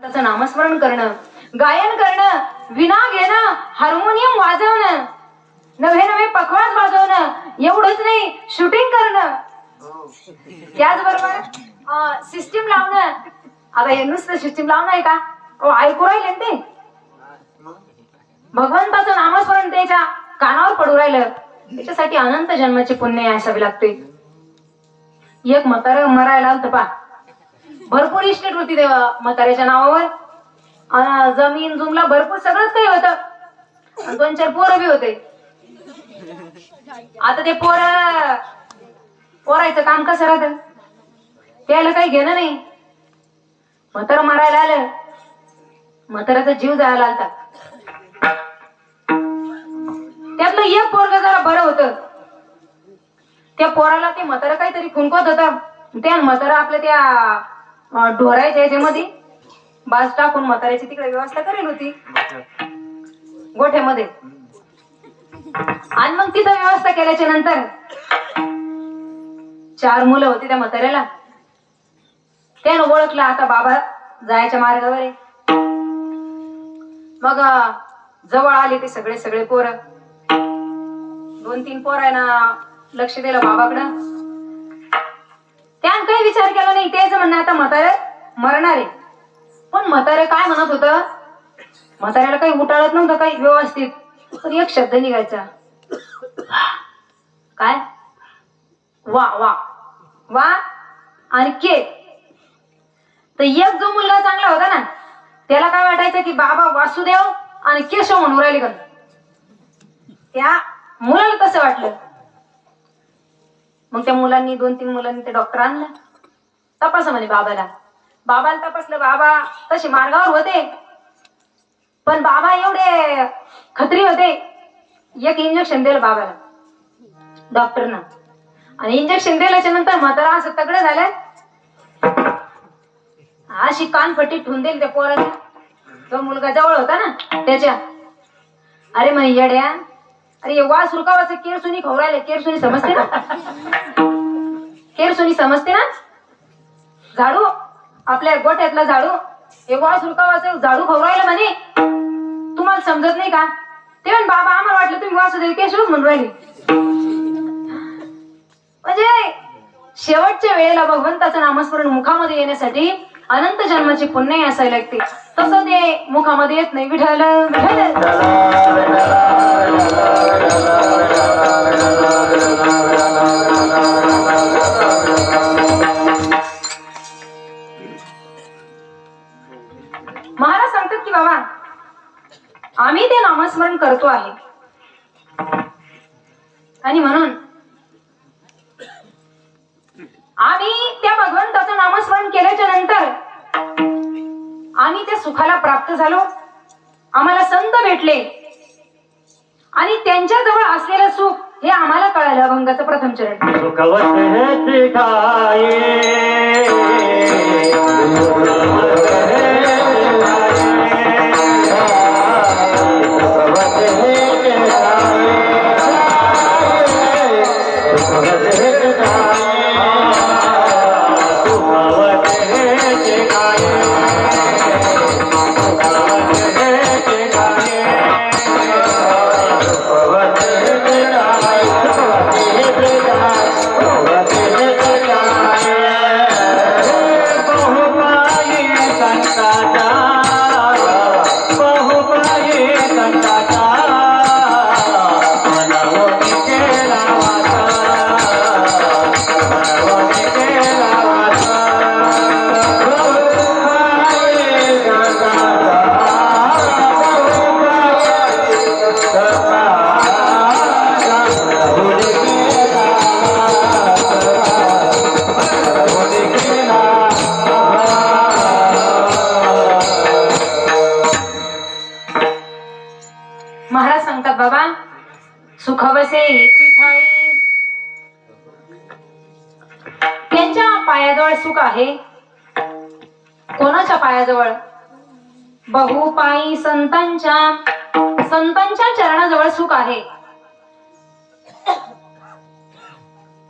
त्याचं नामस्मरण करणं गायन करणं विना घेणं हार्मोनियम वाजवणं नवे नवे पखवाज वाजवणं एवढंच नाही शूटिंग करणं. त्याचबरोबर सिस्टीम लावणं. आता हे नुसतं सिस्टीम लावणं आहे का? ओ ऐकू राहिले ते. भगवंताचं नामस्मरण त्याच्या कानावर पडू राहिलं. त्याच्यासाठी अनंत जन्माची पुण्य असावी लागते. एक म्हातारं मरायला आलत पा भरपूर इस्टेट होती तेव्हा म्हाताऱ्याच्या नावावर. जमीन जुमला भरपूर सगळंच काही होत. दोन चार पोरं बी होते. आता ते पोर पोरायचं काम कसं राहत? त्याला काही घेणं नाही. म्हातारं मारायला आलं. म्हाताराचा जीव जायला आलता. त्यातलं एक पोरग जरा बरं होतं. त्या पोराला ते म्हातारं काहीतरी खुनकत होतं. त्या म्हातारं आपल्या त्या ढोरायच्या याच्यामध्ये? बाज टाकून म्हाताऱ्याची तिकडे व्यवस्था करेल होती. गोठ्यामध्ये. आणि मग तिथं व्यवस्था केल्याच्यानंतर चार मुलं होती त्या म्हाताऱ्याला. त्यानं ओळखलं आता बाबा जायच्या मार्गावर आहे. मग जवळ आले ते सगळे सगळे पोरं. दोन तीन पोरांना लक्ष दिलं बाबाकडं. काही विचार केला नाही तेच म्हणणं आता म्हातारे. मरणार. आहे पण म्हातारे काय म्हणत होत? म्हाताऱ्याला काही उठाळत नव्हतं काही व्यवस्थित. पण एक शब्द निघायचा. काय? वा वा. वा आणि के. तर एक जो मुलगा चांगला होता ना त्याला काय वाटायचं की बाबा वासुदेव आणि केशव म्हणून राहिले का? त्या मुलाला तसं वाटलं. मग त्या मुलांनी दोन तीन मुलांनी ते डॉक्टर आणलं. तपासा म्हणे बाबाला. बाबाला तपासलं बाबा तसे मार्गावर होते. पण बाबा एवढे खत्री होते. एक इंजेक्शन दिलं बाबाला डॉक्टरनं आणि इंजेक्शन दिल्याच्या नंतर म्हातारा असं तगडं झालं. अशी कानफटी ठेवून देईल त्या पोराने. तो मुलगा जवळ होता ना त्याच्या. अरे म्हणे येड्या. अरे वास रुकावाचं केरसुनी खाऊ राहिले. केरसुनी समजते ना? केरसुनी समजते ना? झाडू आपल्या गोठ्यातला झाडू. हे वास रुकावाचं झाडू खाऊ राहिलं म्हणे. तुम्हाला समजत नाही का? ते म्हण बाबा आम्हाला वाटलं तुम्ही वासुदेव केशवच म्हणून राहिले. म्हणजे शेवटच्या वेळेला भगवंताचं नामस्मरण मुखामध्ये येण्यासाठी अनंत जन्माची पुण्य असायला लागते तसं ते मुखामध्ये येत नाही. विठल विठल की बाबा? आम्ही ते नामस्मरण करतो आहे. आणि म्हणून आम्ही त्या भगवंताचं नामस्मरण केल्याच्यानंतर आम्ही त्या सुखाला प्राप्त झालो. आम्हाला संत भेटले. आणि त्यांच्या जवळ असलेलं सुख हे आम्हाला कळालं अभंगाचं प्रथम चरण. सुखवत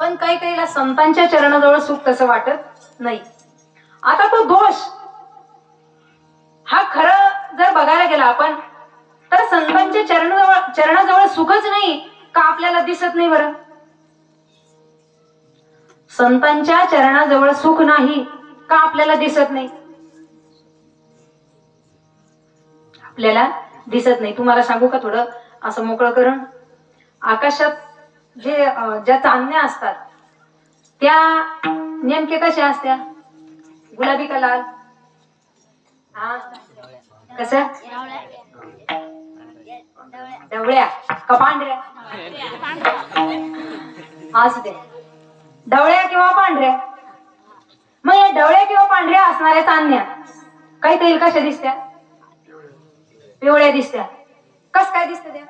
पण काही काहीला संतांच्या चरणाजवळ सुख तसं वाटत नाही. आता तो दोष हा खर जर बघायला गेला आपण तर संतांच्या चरणाजवळ चरणाजवळ सुखच नाही का आपल्याला दिसत नाही बरं? संतांच्या चरणाजवळ सुख नाही का आपल्याला दिसत नाही? आपल्याला दिसत नाही. तुम्हाला सांगू का थोडं? असं मोकळं करण आकाशात जे ज्या चांदण्या असतात त्या नेमके कशा असत्या? गुलाबी का लाल? हा. कस? डवळ्या. का पांढऱ्या? असू दे. डवळ्या किंवा पांढऱ्या? मग या डवळ्या किंवा पांढऱ्या असणाऱ्या चांदण्या काही तेल कशा दिसत्या? पिवळ्या दिसत्या. कस काय दिसत त्या?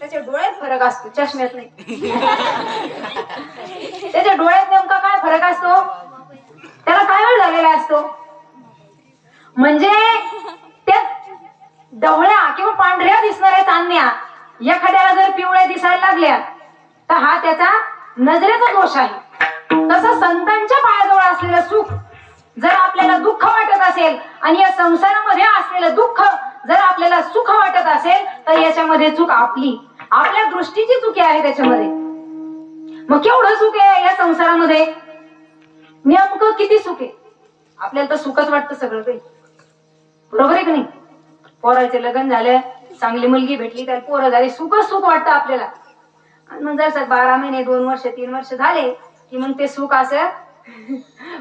त्याच्या डोळ्यात फरक असतो चष्म्यात नाही. त्याच्या डोळ्यात नेमका काय फरक असतो? त्याला काय वेळ झालेला असतो? म्हणजे त्या डवळ्या किंवा पांढऱ्या दिसणाऱ्या चांदण्या एखाद्याला जर पिवळ्या दिसायला लागल्या तर हा त्याचा नजरेचा दोष आहे. तसं संतांच्या पायाजवळ असलेलं सुख जर आपल्याला दुःख वाटत असेल आणि या संसारामध्ये असलेलं दुःख जर आपल्याला सुख वाटत असेल तर याच्यामध्ये चूक आपली. आपल्या दृष्टीची चुकी आहे त्याच्यामध्ये. मग केवढं सुख आहे या संसारामध्ये? नेमकं किती सुख आहे? आपल्याला तर सुखच वाटतं सगळं काही. बरोबर आहे की नाही? पोराचे लग्न झालं चांगली मुलगी भेटली तर पोरं झाली सुखच सुख वाटतं आपल्याला. आणि मग जर बारा महिने दोन वर्ष तीन वर्ष झाले की मग ते सुख असं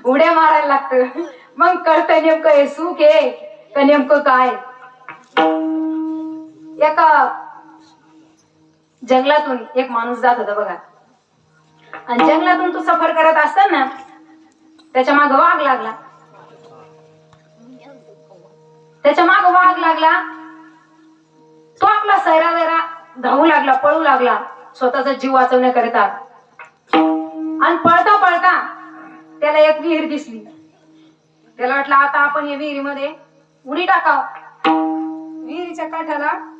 उड्या मारायला लागतं. मग कळतं नेमकं हे सुख आहे का नेमकं काय? एका जंगलातून एक माणूस जात होता बघा. आणि जंगलातून तो सफर करत असताना त्याच्या माग वाघ लागला. त्याच्या माग वाघ लागला. तो आपला सैरा वैरा धावू लागला पळू लागला. स्वतःचा जीव वाचवण्याकरिता. आणि पळता पळता त्याला एक विहीर दिसली. त्याला वाटलं आता आपण या विहिरीमध्ये उडी टाकाव. विहिरीच्या काठाला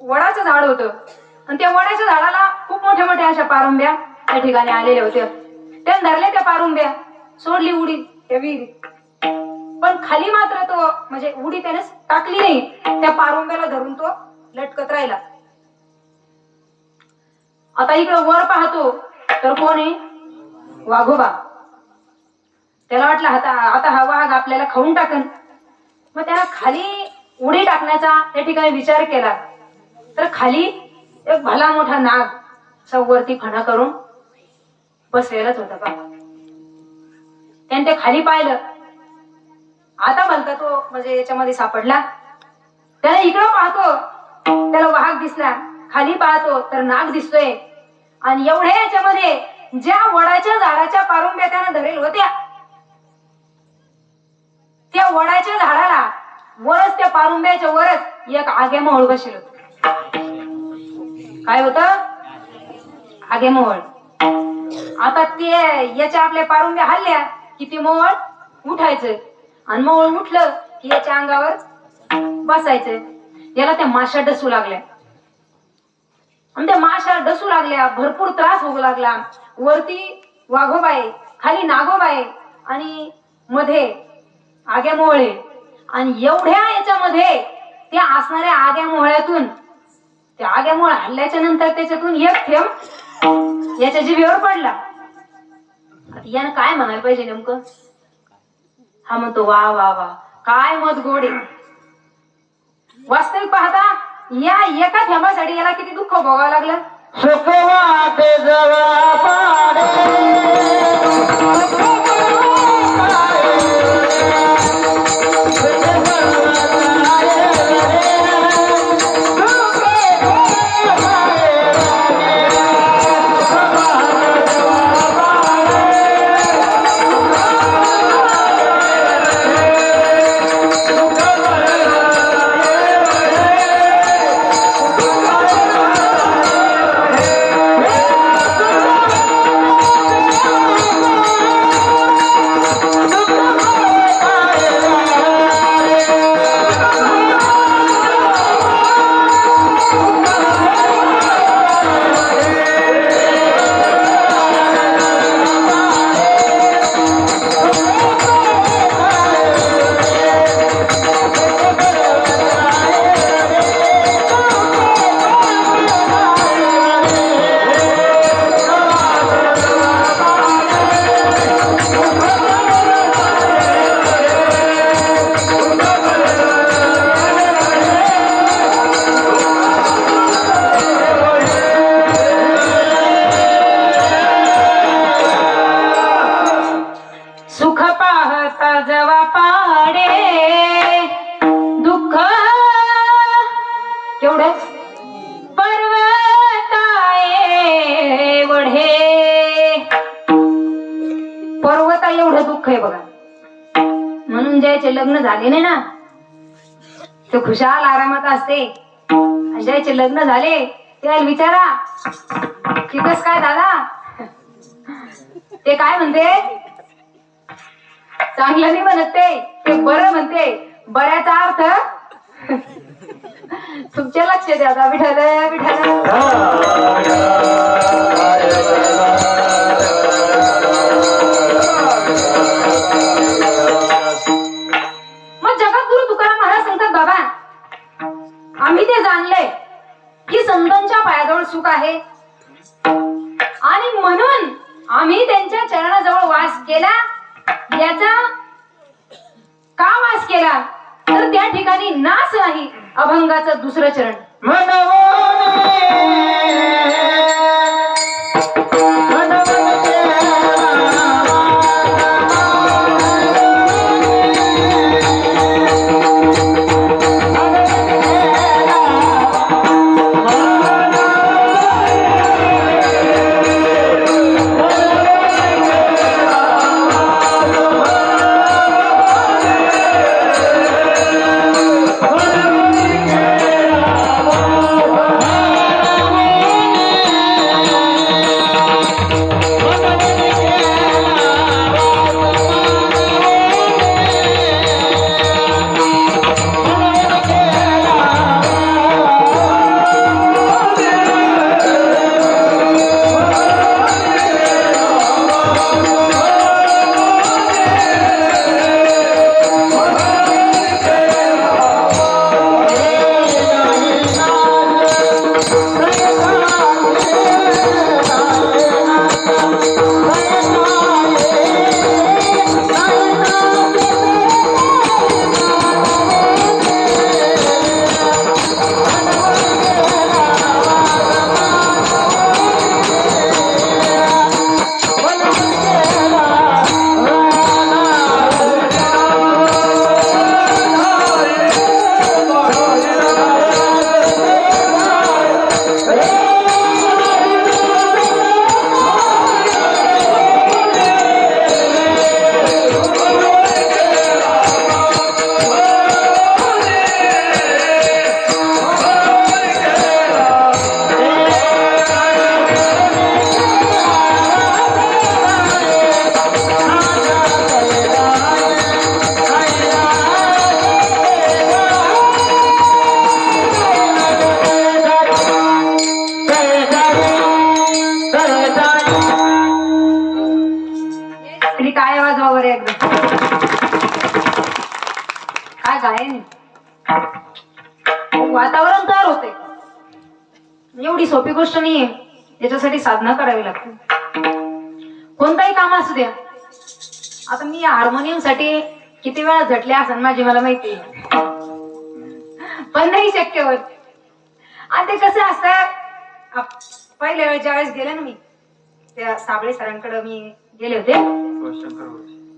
वडाचं झाड होत. आणि त्या वडाच्या झाडाला खूप मोठ्या मोठ्या अशा पारुंब्या त्या ठिकाणी आलेल्या होत्या. त्या धरल्या त्या पारुंब्या सोडली उडी त्या विहिरीत. पण खाली मात्र तो म्हणजे उडी त्याने टाकली नाही. त्या पारुंब्याला धरून तो लटकत राहिला. आता इकडं वर पाहतो तर कोण आहे? वाघोबा. त्याला वाटलं आता आता हा वाघ आपल्याला खाऊन टाकन. मग त्याला खाली उडी टाकण्याचा त्या ठिकाणी विचार केला. तर खाली एक भला मोठा नाग सवरती फणा करून बसलेलाच होता का त्याने ते खाली पाहिलं. आता भलता तो म्हणजे याच्यामध्ये सापडला. त्याला इकडं पाहतो. त्याला वाघ दिसला. खाली पाहतो तर नाग दिसतोय. आणि एवढ्या याच्यामध्ये ज्या वडाच्या झाडाच्या पारुंब्या त्यानं धरेल होत्या त्या वडाच्या झाडाला वरच त्या पारुंब्याच्या वरच एक आगे मोहळ बसेल होत. काय होत? आगे मोहळ आता ते याच्या आपल्या पारुंब्या हल्ल्या की ते मोहळ उठायचं. आणि मोहळ उठलं की याच्या अंगावर बसायचं. याला त्या माशा डसू लागल्या. आणि त्या माशा डसू लागल्या भरपूर त्रास होऊ लागला. वरती वाघोबाई खाली नागोबाई आणि मध्ये आग्या मोहळे. आणि एवढ्या याच्यामध्ये त्या असणाऱ्या आग्या मोहळ्यातून त्या आग्या मोहळ हल्ल्याच्या नंतर त्याच्यातून एक थेंब याच्या जिभेवर पडला. आता यानं काय म्हणायला पाहिजे नेमकं? हा म्हणतो वा वा वा काय मत गोडे. वास्तविक पाहता या एका थेंबासाठी याला किती दुःख भोगावं लागलं? सुख वाटे जवळ पाडे लग्न झाले नाही ना? ते खुशाल आरामात असते. अजयचे लग्न झाले. त्याला विचारा. की कस काय दादा? ते काय म्हणते? चांगलं नाही म्हणत ते. बर बरं म्हणते. बऱ्याचा अर्थ? तुमच्या लक्ष द्या आता. विठाल विठाल आम्ही ते जाणले की संतांच्या पायाजवळ सुख आहे. आणि म्हणून आम्ही त्यांच्या चरणाजवळ वास केला. याचा का वास केला? तर त्या ठिकाणी नाच नाही अभंगाचं दुसरं चरण. साधना करावी लागते कोणताही काम असू द्या. आता मी हार्मोनियमसाठी किती वेळा झटले असेल माझी मला माहिती आहे. पण नाही शक्य होत. आणि ते कसं असतं आप- पहिल्या वेळेस ज्यावेळेस गेले ना मी त्या साबळे सरांकडे मी गेले होते.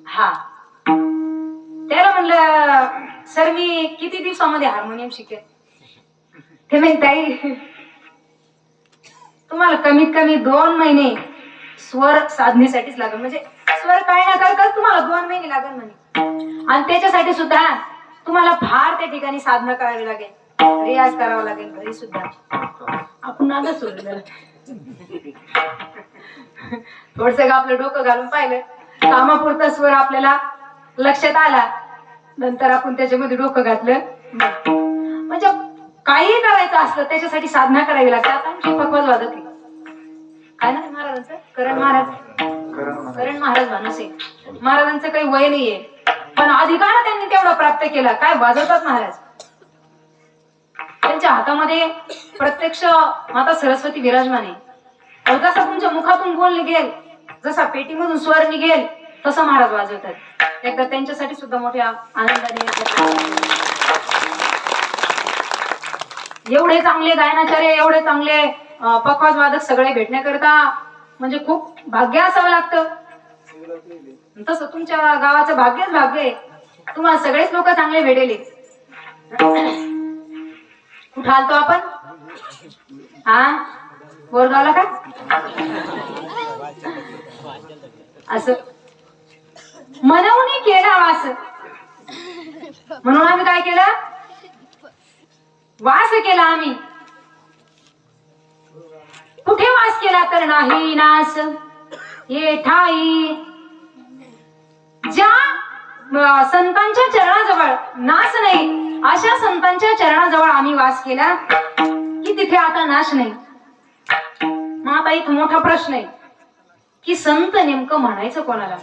हा. त्याला म्हणलं सर मी किती दिवसामध्ये हार्मोनियम शिकेल ते म्हणते तुम्हाला कमीत कमी दोन महिने स्वर साधनेसाठीच लागेल. म्हणजे स्वर काय ना काय कर तुम्हाला दोन महिने लागेल म्हणे. आणि त्याच्यासाठी सुद्धा तुम्हाला फार त्या ठिकाणी साधना करावी लागेल. रियाज करावा लागेल घरी सुद्धा. आपण नागच सोडलं. थोडस आपलं डोकं घालून पाहिलं? कामापुरता स्वर आपल्याला लक्षात आला. नंतर आपण त्याच्यामध्ये डोकं घातलं. म्हणजे काही करायचं असलं त्याच्यासाठी साधना करावी लागते. आता आमची पक्वाज आहे काय ना महाराजांचं? करण महाराज. करण महाराज. माणूस आहे. महाराजांचं काही वय नाहीये. पण अधिकार त्यांनी तेवढा प्राप्त केला. काय वाजवतात महाराज? त्यांच्या हातामध्ये प्रत्यक्ष माता सरस्वती विराजमान आहे. जसा तुमच्या मुखातून बोल निघेल जसा पेटीमधून स्वर निघेल तसं महाराज वाजवतात. एकदा त्यांच्यासाठी सुद्धा मोठ्या आनंदाने एवढे चांगले गायनाचार्य एवढे चांगले अं, पखवाज वादक सगळे भेटण्याकरता म्हणजे खूप भाग्य असावं लागतं. तसं तुमच्या गावाचं भाग्यच भाग्य आहे. तुम्हाला सगळेच लोक चांगले भेटेले. कुठं आलतो आपण? हा बोरगावला का? असं. मनवून केला वास हो म्हणून आम्ही काय केलं? वास केला आम्ही. कुठे वास केला तर नाही नास? ये ठाई. ज्या संतांच्या चरणाजवळ नाश नाही अशा संतांच्या चरणाजवळ आम्ही वास केला की तिथे आता नाश नाही. मग इथं मोठा प्रश्न आहे. की संत नेमकं म्हणायचं कोणाला?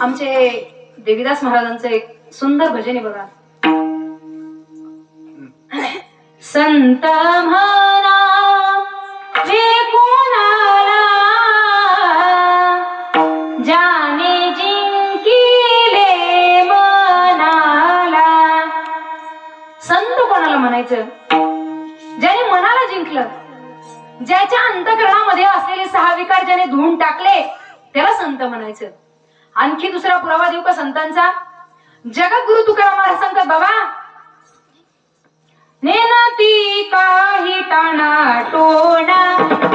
आमचे देवीदास महाराजांचं एक सुंदर भजन आहे बघा. संत म्हणा जे कोणाला जाने जिंकिले मनाला. संत कोणाला म्हणायचं? ज्याने मनाला जिंकलं ज्याच्या अंतकरणामध्ये असलेले सहा विकार ज्याने धुवून टाकले त्याला संत म्हणायचं. आणखी दुसरा पुरावा देऊ का संतांचा? जगद्गुरु तुकाराम महाराज सांगतात बाबा नेनती काही टाणा टोणा.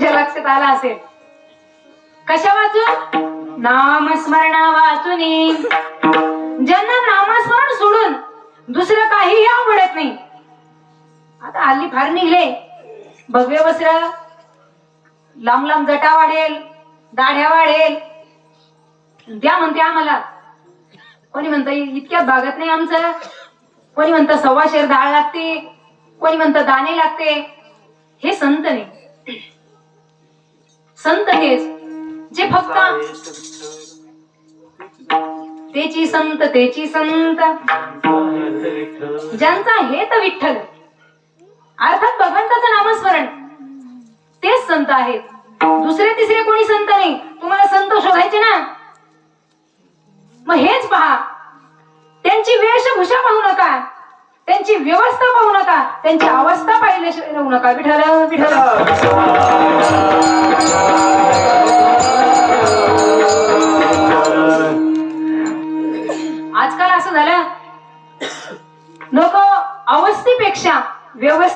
तुमच्या लक्षात आला असेल. कशा वाचून? नामस्मरण वाचून ज्यांना नामस्मरण सोडून दुसरं काहीही आवडत नाही. आता हल्ली फार निघले. भगवे वस्त्र लांब लांब जटा वाढेल दाढ्या वाढेल. द्या म्हणते आम्हाला. कोणी म्हणतं इतक्यात भागत नाही आमचं. कोणी म्हणतं सव्वा शेर डाळ लागते. कोणी म्हणतं दाणे लागते. हे संत नाही. संत हेच जे फक्त तेची संत तेची संत. ज्यांचा हेत विठ्ठल. अर्थात भगवंताचं नामस्मरण. तेच संत आहेत. दुसरे तिसरे कोणी संत नाही. तुम्हाला संत शोधायचे ना? मग हेच पहा. त्यांची वेशभूषा पाहू नका. त्यांची व्यवस्था पाहू नका. त्यांची अवस्था पाहिले राहू नका. विठल विठल आजकाल असं झालं. लोक अवस्थेपेक्षा व्यवस्था